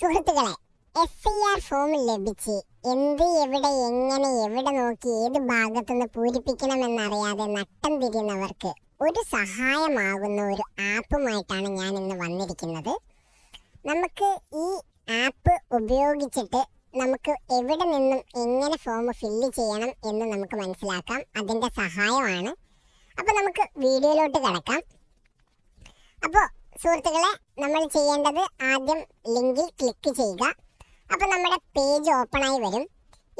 സുഹൃത്തുക്കളെ S I R form ലഭിച്ച് എന്ത് എവിടെ എങ്ങനെ എവിടെ നോക്കി ഏത് ഭാഗത്തുനിന്ന് പൂരിപ്പിക്കണമെന്നറിയാതെ നട്ടം തിരിയുന്നവർക്ക് ഒരു സഹായമാകുന്ന ഒരു ആപ്പുമായിട്ടാണ് ഞാൻ ഇന്ന് വന്നിരിക്കുന്നത്. നമുക്ക് ഈ ആപ്പ് ഉപയോഗിച്ചിട്ട് നമുക്ക് എവിടെ നിന്നും എങ്ങനെ ഫോം ഫില്ല് ചെയ്യണം എന്ന് നമുക്ക് മനസ്സിലാക്കാം. അതിന്റെ സഹായമാണ്. അപ്പോൾ നമുക്ക് വീഡിയോയിലോട്ട് കിടക്കാം. അപ്പോൾ സുഹൃത്തുക്കളെ നമ്മൾ ചെയ്യേണ്ടത് ആദ്യം ലിങ്കിൽ ക്ലിക്ക് ചെയ്യുക. അപ്പോൾ നമ്മുടെ പേജ് ഓപ്പൺ ആയി വരും.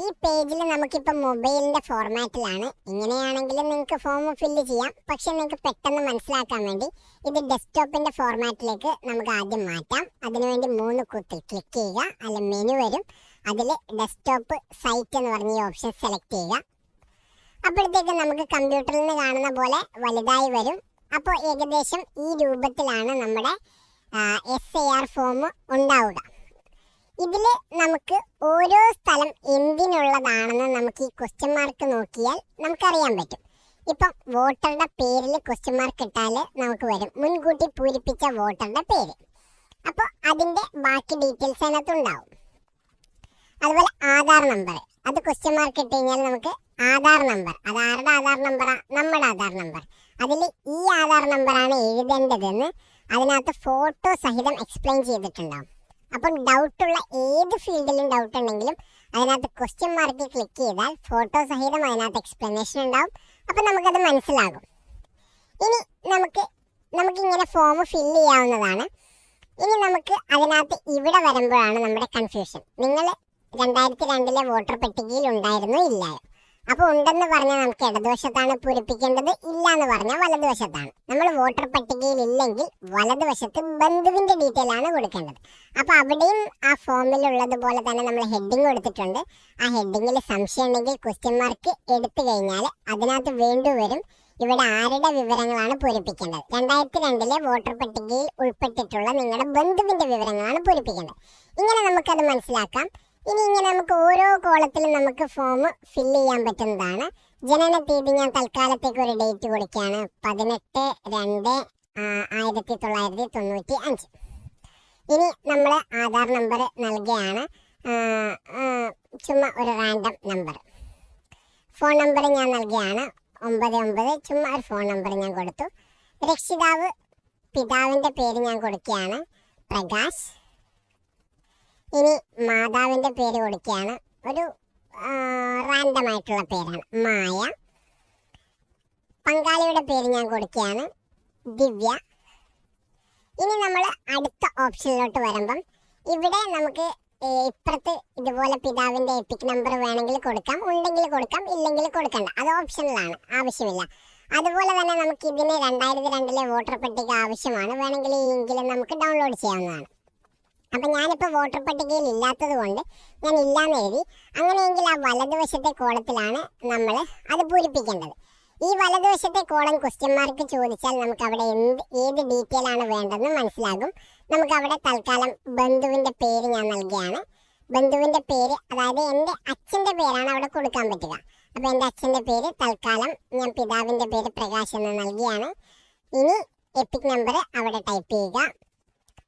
ഈ പേജിൽ നമുക്കിപ്പോൾ മൊബൈലിന്റെ ഫോർമാറ്റിലാണ്. ഇങ്ങനെയാണെങ്കിലും നിങ്ങൾക്ക് ഫോം ഫില്ല് ചെയ്യാം. പക്ഷേ നിങ്ങൾക്ക് പെട്ടെന്ന് മനസ്സിലാക്കാൻ വേണ്ടി ഇത് ഡെസ്ക്ടോപ്പിന്റെ ഫോർമാറ്റിലേക്ക് നമുക്ക് ആദ്യം മാറ്റാം. അതിനുവേണ്ടി മൂന്ന് കുത്തിൽ ക്ലിക്ക് ചെയ്യുക. അല്ല മെനു വരും. അതിൽ ഡെസ്ക്ടോപ്പ് സൈറ്റ് എന്ന് പറഞ്ഞ ഈ ഓപ്ഷൻ സെലക്ട് ചെയ്യുക. അപ്പോഴത്തേക്ക് നമുക്ക് കമ്പ്യൂട്ടറിൽ നിന്ന് കാണുന്ന പോലെ വലുതായി വരും. അപ്പോൾ ഏകദേശം ഈ രൂപത്തിലാണ് നമ്മുടെ എസ് എ ആർ ഫോം ഉണ്ടാവുക. ഇതിൽ നമുക്ക് ഓരോ സ്ഥലം എന്തിനുള്ളതാണെന്ന് നമുക്ക് ഈ ക്വസ്റ്റ്യൻ മാർക്ക് നോക്കിയാൽ നമുക്കറിയാൻ പറ്റും. ഇപ്പം വോട്ടറുടെ പേരിൽ ക്വസ്റ്റ്യൻ മാർക്ക് ഇട്ടാൽ നമുക്ക് വരും. മുൻകൂട്ടി പൂരിപ്പിച്ച വോട്ടറുടെ പേര്. അപ്പോൾ അതിന്റെ ബാക്കി ഡീറ്റെയിൽസ് അതിനകത്ത് ഉണ്ടാവും. അതുപോലെ ആധാർ നമ്പർ അത് ക്വസ്റ്റ്യൻ മാർക്ക് ഇട്ട് കഴിഞ്ഞാൽ നമുക്ക് ആധാർ നമ്പർ അത് ആരുടെ ആധാർ നമ്പറാണ് നമ്മുടെ ആധാർ നമ്പർ അതിൽ ഈ ആധാർ നമ്പറാണ് എഴുതേണ്ടതെന്ന് അതിനകത്ത് ഫോട്ടോ സഹിതം എക്സ്പ്ലെയിൻ ചെയ്തിട്ടുണ്ടാവും. അപ്പം ഡൗട്ടുള്ള ഏത് ഫീൽഡിലും ഡൗട്ട് ഉണ്ടെങ്കിലും അതിനകത്ത് ക്വസ്റ്റ്യൻ മാർക്ക് ക്ലിക്ക് ചെയ്താൽ ഫോട്ടോ സഹിതം അതിനകത്ത് എക്സ്പ്ലനേഷൻ ഉണ്ടാവും. അപ്പം നമുക്കത് മനസ്സിലാകും. ഇനി നമുക്ക് നമുക്കിങ്ങനെ ഫോം ഫില്ല് ചെയ്യാവുന്നതാണ്. ഇനി നമുക്ക് അതിനകത്ത് ഇവിടെ വരുമ്പോഴാണ് നമ്മുടെ കൺഫ്യൂഷൻ നിങ്ങൾ രണ്ടായിരത്തി രണ്ടിലെ വോട്ടർ പട്ടികയിൽ ഉണ്ടായിരുന്നോ ഇല്ലായോ? അപ്പോൾ ഉണ്ടെന്ന് പറഞ്ഞാൽ നമുക്ക് ഇടതുവശത്താണ് പൂരിപ്പിക്കേണ്ടത് ഇല്ല എന്ന് പറഞ്ഞാൽ വലതുവശത്താണ്. നമ്മൾ വോട്ടർ പട്ടികയിൽ ഇല്ലെങ്കിൽ വലതുവശത്ത് ബന്ധുവിന്റെ ഡീറ്റെയിൽ ആണ് കൊടുക്കേണ്ടത്. അപ്പൊ അവിടെയും ആ ഫോമിൽ ഫോമിലുള്ളതുപോലെ തന്നെ നമ്മൾ ഹെഡിങ് കൊടുത്തിട്ടുണ്ട്. ആ ഹെഡിങ്ങിൽ സംശയം ഉണ്ടെങ്കിൽ ക്വസ്റ്റ്യൻ മാർക്ക് എടുത്തു കഴിഞ്ഞാൽ അതിനകത്ത് വീണ്ടും വരും. ഇവിടെ ആരുടെ വിവരങ്ങളാണ് പൂരിപ്പിക്കേണ്ടത്? രണ്ടായിരത്തി രണ്ടിലെ വോട്ടർ പട്ടികയിൽ ഉൾപ്പെട്ടിട്ടുള്ള നിങ്ങളുടെ ബന്ധുവിന്റെ വിവരങ്ങളാണ് പൂരിപ്പിക്കേണ്ടത്. ഇങ്ങനെ നമുക്കത് മനസ്സിലാക്കാം. ഇനി ഇങ്ങനെ നമുക്ക് ഓരോ കോളത്തിലും നമുക്ക് ഫോം ഫില്ല് ചെയ്യാൻ പറ്റുന്നതാണ്. ജനന തീയതി ഞാൻ തൽക്കാലത്തേക്ക് ഒരു ഡേറ്റ് കൊടുക്കുകയാണ്. പതിനെട്ട് രണ്ട് ആയിരത്തി തൊള്ളായിരത്തി തൊണ്ണൂറ്റി അഞ്ച് ഇനി നമ്മൾ ആധാർ നമ്പർ നൽകുകയാണ്. ചുമ്മാ ഒരു റാൻഡം നമ്പർ ഫോൺ നമ്പർ ഞാൻ നൽകുകയാണ്. ഒമ്പത് ഒമ്പത് ചുമ്മാ ഒരു ഫോൺ നമ്പർ ഞാൻ കൊടുത്തു. രക്ഷിതാവ് പിതാവിന്റെ പേര് ഞാൻ കൊടുക്കുകയാണ്. പ്രകാശ്. ഇനി മാതാവിന്റെ പേര് കൊടുക്കുകയാണ്. ഒരു റാൻഡമായിട്ടുള്ള പേരാണ്. മായ. പങ്കാളിയുടെ പേര് ഞാൻ കൊടുക്കുകയാണ്. ദിവ്യ. ഇനി നമ്മൾ അടുത്ത ഓപ്ഷനിലോട്ട് വരുമ്പം ഇവിടെ നമുക്ക് ഇപ്പുറത്ത് ഇതുപോലെ പിതാവിന്റെ എപ്പിക് നമ്പർ വേണമെങ്കിൽ കൊടുക്കാം. ഉണ്ടെങ്കിൽ കൊടുക്കാം ഇല്ലെങ്കിൽ കൊടുക്കണ്ട. അത് ഓപ്ഷനിലാണ് ആവശ്യമില്ല. അതുപോലെ തന്നെ നമുക്ക് ഇതിന് രണ്ടായിരത്തി രണ്ടിലെ വോട്ടർ പട്ടിക ആവശ്യമാണ്. വേണമെങ്കിൽ ലിങ്കിൽ നമുക്ക് ഡൗൺലോഡ് ചെയ്യാവുന്നതാണ്. അപ്പം ഞാനിപ്പോൾ വോട്ടർ പട്ടികയിൽ ഇല്ലാത്തത് കൊണ്ട് ഞാൻ ഇല്ലാന്ന് എഴുതി അങ്ങനെയെങ്കിൽ ആ വലതുവശത്തെ കോളത്തിലാണ് നമ്മൾ അത് പൂരിപ്പിക്കേണ്ടത്. ഈ വലതുവശത്തെ കോളം ക്വസ്റ്റ്യൻ മാർക്ക് ചോദിച്ചാൽ നമുക്ക് അവിടെ എന്ത് ഏത് ഡീറ്റെയിൽ ആണ് വേണ്ടതെന്ന് മനസ്സിലാകും. നമുക്ക് അവിടെ തൽക്കാലം ബന്ധുവിന്റെ പേര് ഞാൻ നൽകുകയാണ്. ബന്ധുവിന്റെ പേര് അതായത് എന്റെ അച്ഛന്റെ പേരാണ് അവിടെ കൊടുക്കാൻ പറ്റുക. അപ്പോൾ എന്റെ അച്ഛന്റെ പേര് തൽക്കാലം ഞാൻ പിതാവിന്റെ പേര് പ്രകാശ് എന്ന് നൽകിയാണ് ഇനി എപ്പിക് നമ്പർ അവിടെ ടൈപ്പ് ചെയ്യുക.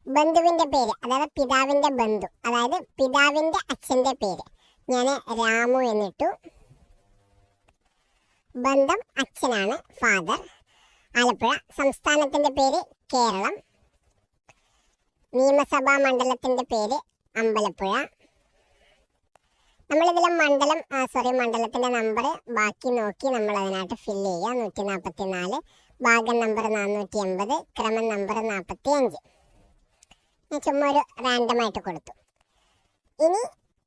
ബന്ധുവിന്റെ പേര് അതായത് പിതാവിന്റെ ബന്ധു അതായത് പിതാവിന്റെ അച്ഛന്റെ പേര്. ഞാൻ രാമു എന്നിട്ടു. ബന്ധം അച്ഛനാണ് ഫാദർ. ആലപ്പുഴ സംസ്ഥാനത്തിന്റെ പേര് കേരളം. നിയമസഭാ മണ്ഡലത്തിന്റെ പേര് അമ്പലപ്പുഴ. നമ്മളിതിലെ മണ്ഡലം സോറി മണ്ഡലത്തിന്റെ നമ്പർ ബാക്കി നോക്കി നമ്മൾ അതിനായിട്ട് ഫിൽ ചെയ്യുക. നൂറ്റി നാൽപ്പത്തി നാല് ഭാഗം നമ്പർ നാനൂറ്റി എൺപത് ക്രമം നമ്പർ നാൽപ്പത്തി അഞ്ച് ഞാൻ ചുമ്മാ ഒരു റാൻഡമായിട്ട് കൊടുത്തു. ഇനി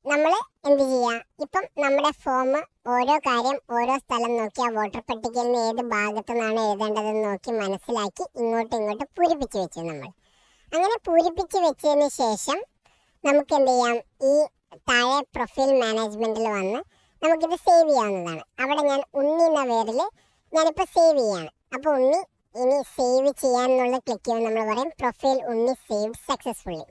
നമ്മൾ എന്ത് ചെയ്യുക ഇപ്പം നമ്മുടെ ഫോം ഓരോ കാര്യം ഓരോ സ്ഥലം നോക്കി ആ വോട്ടർ പട്ടികയിൽ നിന്ന് ഏത് ഭാഗത്തു നിന്നാണ് എഴുതേണ്ടതെന്ന് നോക്കി മനസ്സിലാക്കി ഇങ്ങോട്ടും ഇങ്ങോട്ട് പൂരിപ്പിച്ച് വെച്ചു നമ്മൾ. അങ്ങനെ പൂരിപ്പിച്ച് വെച്ചതിന് ശേഷം നമുക്ക് എന്ത് ചെയ്യാം? ഈ താഴെ പ്രൊഫൈൽ മാനേജ്മെന്റിൽ വന്ന് നമുക്കിത് സേവ് ചെയ്യാവുന്നതാണ്. അവിടെ ഞാൻ ഉണ്ണി എന്ന പേരിൽ ഞാനിപ്പോൾ സേവ് ചെയ്യാണ്. അപ്പോൾ ഉണ്ണി ഇനി സേവ് ചെയ്യാമെന്നുള്ള ക്ലിക്ക് ചെയ്യുമ്പോൾ നമ്മൾ പറയും പ്രൊഫൈൽ ഉണ്ണി സേവ് സക്സസ്ഫുള്ളി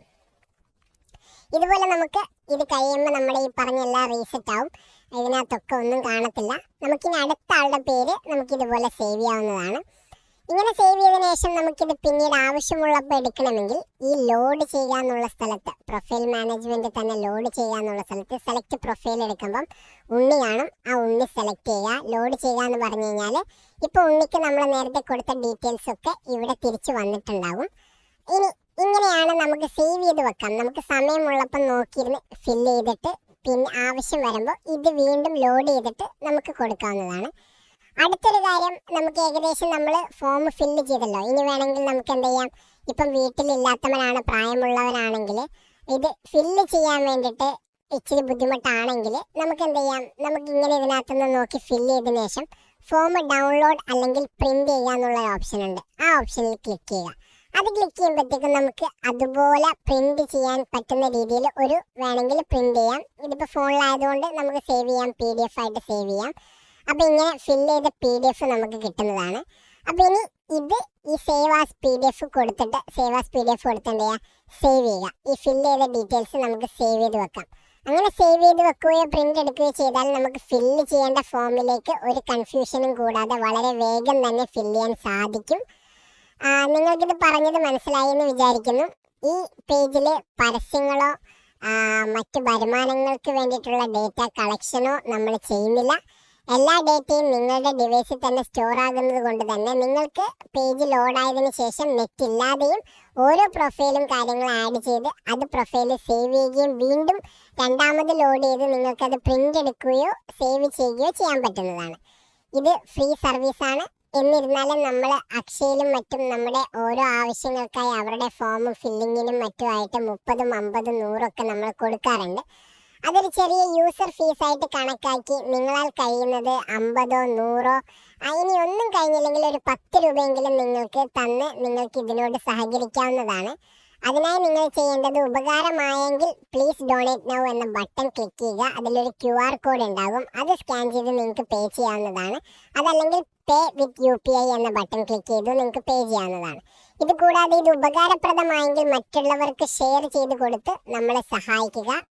ഇതുപോലെ നമുക്ക് ഇത് കഴിയുമ്പോൾ നമ്മുടെ ഈ പറഞ്ഞ എല്ലാം റീസെറ്റ് ആവും. ഇതിനകത്തൊക്കെ ഒന്നും കാണത്തില്ല. നമുക്കിനി അടുത്ത ആളുടെ പേര് നമുക്കിതുപോലെ സേവ് ചെയ്യാവുന്നതാണ്. ഇങ്ങനെ സേവ് ചെയ്തതിനു ശേഷം നമുക്കിത് പിന്നീട് ആവശ്യമുള്ളപ്പോൾ എടുക്കണമെങ്കിൽ ഈ ലോഡ് ചെയ്യുക എന്നുള്ള സ്ഥലത്ത് പ്രൊഫൈൽ മാനേജ്മെന്റ് തന്നെ ലോഡ് ചെയ്യുക എന്നുള്ള സ്ഥലത്ത് സെലക്ട് പ്രൊഫൈൽ എടുക്കുമ്പം ഉണ്ണി കാണും. ആ ഉണ്ണി സെലക്ട് ചെയ്യുക ലോഡ് ചെയ്യുക എന്ന് പറഞ്ഞു കഴിഞ്ഞാൽ ഇപ്പോൾ ഉണ്ണിക്ക് നമ്മൾ നേരത്തെ കൊടുത്ത ഡീറ്റെയിൽസ് ഒക്കെ ഇവിടെ തിരിച്ചു വന്നിട്ടുണ്ടാകും ഇനി ഇങ്ങനെയാണ് നമുക്ക് സേവ് ചെയ്ത് വെക്കാം. നമുക്ക് സമയമുള്ളപ്പം നോക്കിയിരുന്ന് ഫില്ല് ചെയ്തിട്ട് പിന്നെ ആവശ്യം വരുമ്പോൾ ഇത് വീണ്ടും ലോഡ് ചെയ്തിട്ട് നമുക്ക് കൊടുക്കാവുന്നതാണ്. അടുത്തൊരു കാര്യം നമുക്ക് ഏകദേശം നമ്മൾ ഫോം ഫില്ല് ചെയ്തല്ലോ. ഇനി വേണമെങ്കിൽ നമുക്ക് എന്ത് ചെയ്യാം? ഇപ്പം വീട്ടിലില്ലാത്തവരാണ് പ്രായമുള്ളവരാണെങ്കിൽ ഇത് ഫില്ല് ചെയ്യാൻ വേണ്ടിയിട്ട് ഇച്ചിരി ബുദ്ധിമുട്ടാണെങ്കിൽ നമുക്ക് എന്ത് ചെയ്യാം? നമുക്ക് ഇങ്ങനെ ഇതിനകത്തുനിന്ന് നോക്കി ഫില്ല് ചെയ്തതിനു ശേഷം ഫോം ഡൗൺലോഡ് അല്ലെങ്കിൽ പ്രിന്റ് ചെയ്യുക എന്നുള്ള ഓപ്ഷൻ ഉണ്ട്. ആ ഓപ്ഷനിൽ ക്ലിക്ക് ചെയ്യുക. അത് ക്ലിക്ക് ചെയ്യുമ്പോഴത്തേക്കും നമുക്ക് അതുപോലെ പ്രിന്റ് ചെയ്യാൻ പറ്റുന്ന രീതിയിൽ ഒരു വേണമെങ്കിൽ പ്രിന്റ് ചെയ്യാം. ഇതിപ്പോൾ ഫോണിലായതുകൊണ്ട് നമുക്ക് സേവ് ചെയ്യാം പി ഡി എഫ് ആയിട്ട് സേവ് ചെയ്യാം. അപ്പോൾ ഇങ്ങനെ ഫിൽ ചെയ്ത പി ഡി എഫ് നമുക്ക് കിട്ടുന്നതാണ്. അപ്പോൾ ഇനി ഇത് ഈ save as P D F കൊടുത്തിട്ട് save as P D F കൊടുത്ത് എന്ത് ചെയ്യുക സേവ് ചെയ്യുക. ഈ ഫിൽ ചെയ്ത ഡീറ്റെയിൽസ് നമുക്ക് സേവ് ചെയ്ത് വെക്കാം. അങ്ങനെ സേവ് ചെയ്ത് വെക്കുകയോ പ്രിന്റ് എടുക്കുകയോ ചെയ്താൽ നമുക്ക് ഫില്ല് ചെയ്യേണ്ട ഫോമിലേക്ക് ഒരു കൺഫ്യൂഷനും കൂടാതെ വളരെ വേഗം തന്നെ ഫില്ല് ചെയ്യാൻ സാധിക്കും. നിങ്ങൾക്കിത് പറഞ്ഞത് മനസ്സിലായി എന്ന് വിചാരിക്കുന്നു. ഈ പേജിൽ പരസ്യങ്ങളോ മറ്റ് വരുമാനങ്ങൾക്ക് വേണ്ടിയിട്ടുള്ള ഡേറ്റ കളക്ഷനോ നമ്മൾ ചെയ്യുന്നില്ല. എല്ലാ ഡേറ്റയും നിങ്ങളുടെ ഡിവൈസിൽ തന്നെ സ്റ്റോർ ആകുന്നത് കൊണ്ട് തന്നെ നിങ്ങൾക്ക് പേജ് ലോഡായതിനു ശേഷം നെറ്റ് ഇല്ലാതെയും ഓരോ പ്രൊഫൈലും കാര്യങ്ങൾ ആഡ് ചെയ്ത് അത് പ്രൊഫൈലിൽ സേവ് ചെയ്യുകയും വീണ്ടും രണ്ടാമത് ലോഡ് ചെയ്ത് നിങ്ങൾക്കത് പ്രിന്റ് എടുക്കുകയോ സേവ് ചെയ്യുകയോ ചെയ്യാൻ പറ്റുന്നതാണ്. ഇത് ഫ്രീ സർവീസാണ് എന്നിരുന്നാലും നമ്മൾ അക്ഷയിലും മറ്റും നമ്മുടെ ഓരോ ആവശ്യങ്ങൾക്കായി അവരുടെ ഫോമും ഫില്ലിങ്ങിനും മറ്റുമായിട്ട് മുപ്പതും അമ്പതും നൂറൊക്കെ നമ്മൾ കൊടുക്കാറുണ്ട്. അതൊരു ചെറിയ യൂസർ ഫീസായിട്ട് കണക്കാക്കി നിങ്ങളാൽ കഴിയുന്നത് അമ്പതോ നൂറോ അതിനി ഒന്നും കഴിഞ്ഞില്ലെങ്കിൽ ഒരു പത്ത് രൂപയെങ്കിലും നിങ്ങൾക്ക് തന്ന് നിങ്ങൾക്ക് ഇതിനോട് സഹകരിക്കാവുന്നതാണ്. അതിനായി നിങ്ങൾ ചെയ്യേണ്ടത് ഉപകാരമായെങ്കിൽ പ്ലീസ് ഡൊണേറ്റ് നൗ എന്ന ബട്ടൺ ക്ലിക്ക് ചെയ്യുക. അതിലൊരു ക്യു ആർ കോഡ് ഉണ്ടാകും. അത് സ്കാൻ ചെയ്ത് നിങ്ങൾക്ക് പേ ചെയ്യാവുന്നതാണ്. അതല്ലെങ്കിൽ pay with U P I എന്ന ബട്ടൺ ക്ലിക്ക് ചെയ്ത് നിങ്ങൾക്ക് പേ ചെയ്യാവുന്നതാണ്. ഇത് കൂടാതെ ഇത് ഉപകാരപ്രദമായെങ്കിൽ മറ്റുള്ളവർക്ക് ഷെയർ ചെയ്ത് കൊടുത്ത് നമ്മളെ സഹായിക്കുക.